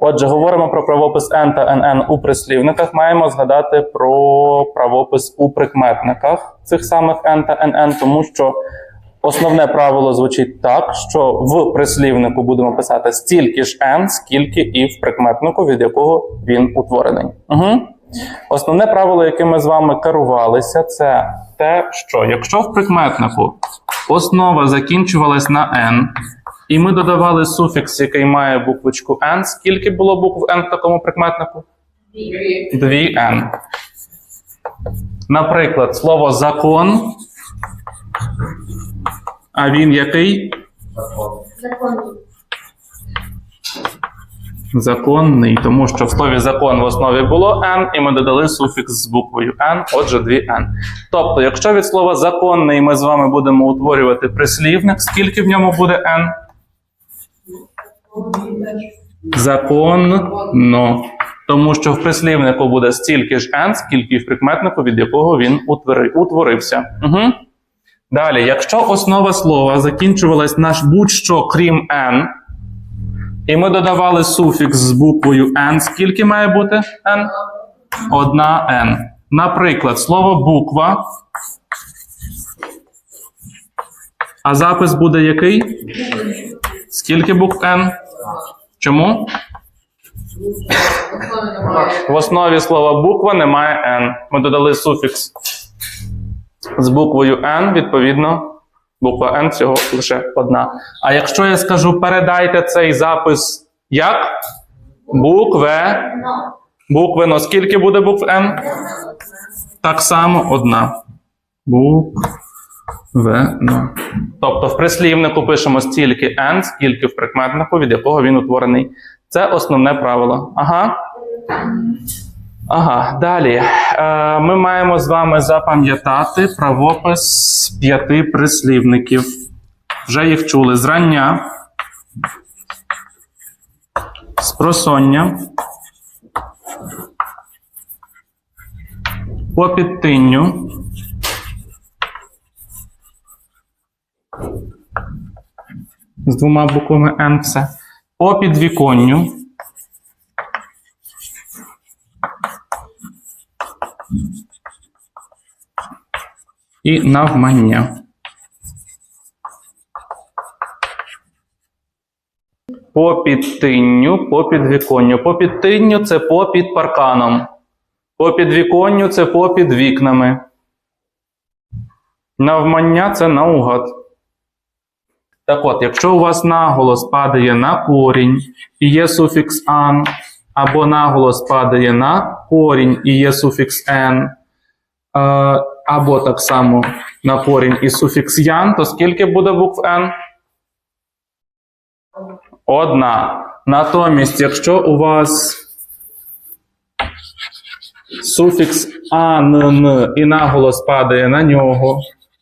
Отже, говоримо про правопис N та NN у прислівниках. Маємо згадати про правопис у прикметниках цих самих N та NN, тому що основне правило звучить так, що в прислівнику будемо писати стільки ж N, скільки і в прикметнику, від якого він утворений. Угу. Основне правило, яким ми з вами керувалися, це те, що якщо в прикметнику основа закінчувалась на n, і ми додавали суфікс, який має буквочку n, скільки було букв n в такому прикметнику? Дві n. Наприклад, слово закон. А він який? Законний, тому що в слові закон в основі було n, і ми додали суфікс з буквою n, отже, дві n. Тобто, якщо від слова законний ми з вами будемо утворювати прислівник, скільки в ньому буде n? Законно. Тому що в прислівнику буде стільки ж n, скільки в прикметнику, від якого він утворився. Угу. Далі, якщо основа слова закінчувалась на будь-що крім n, і ми додавали суфікс з буквою n. Скільки має бути n? Одна n. Наприклад, слово буква. А запис буде який? Скільки букв n? Чому? В основі слова буква немає n. Ми додали суфікс з буквою n, відповідно, буква n всього лише одна. А якщо я скажу, передайте цей запис як? Букве. Буквено. Скільки буде букв n? Так само одна. Буквено. Тобто в прислівнику пишемо стільки n, скільки в прикметнику, від якого він утворений. Це основне правило. Ага. Ага, далі. Е, ми маємо з вами запам'ятати правопис п'яти прислівників. Вже їх чули зрання, спросоння, по з двома буквами Н все, по підвіконню. і навмання. По підтинню, по підвіконню. По підтинню це по під парканом. По підвіконню це по під вікнами. Навмання це наугад. Так от, якщо у вас наголос падає на корінь і є суфікс ан, або наголос падає на корінь і є суфікс н, е, або так само на корінь і суфікс ян, то скільки буде букв N? Одна. Натомість, якщо у вас суфікс ан і наголос падає на нього,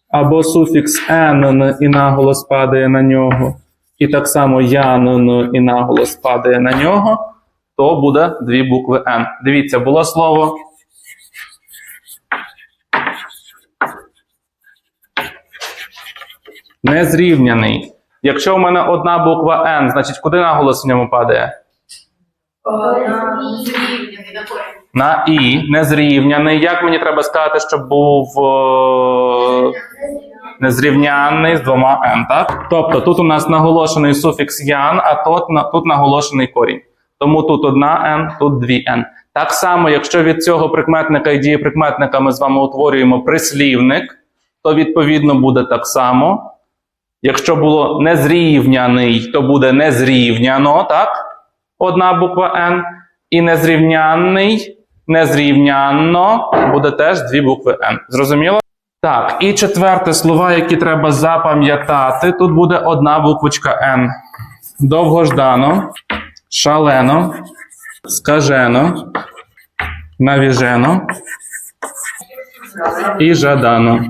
або суфікс ен і наголос падає на нього, і так само ян і наголос падає на нього, то буде дві букви N. Дивіться, було слово Незрівняний. Якщо у мене одна буква N, значить куди наголос в ньому падає? На І. Незрівняний. Як мені треба сказати, щоб був незрівняний з двома N, так? Тобто тут у нас наголошений суфікс ян, а тут, тут наголошений корінь. Тому тут одна N, тут дві N. Так само, якщо від цього прикметника і дієприкметника ми з вами утворюємо прислівник, то відповідно буде так само. Якщо було незрівняний, то буде незрівняно, так? Одна буква N. І незрівнянний, незрівнянно буде теж дві букви N. Зрозуміло? Так, і четверте слова, які треба запам'ятати. Тут буде одна буквочка Н. Довгождано, шалено, скажено, навіжено і жадано.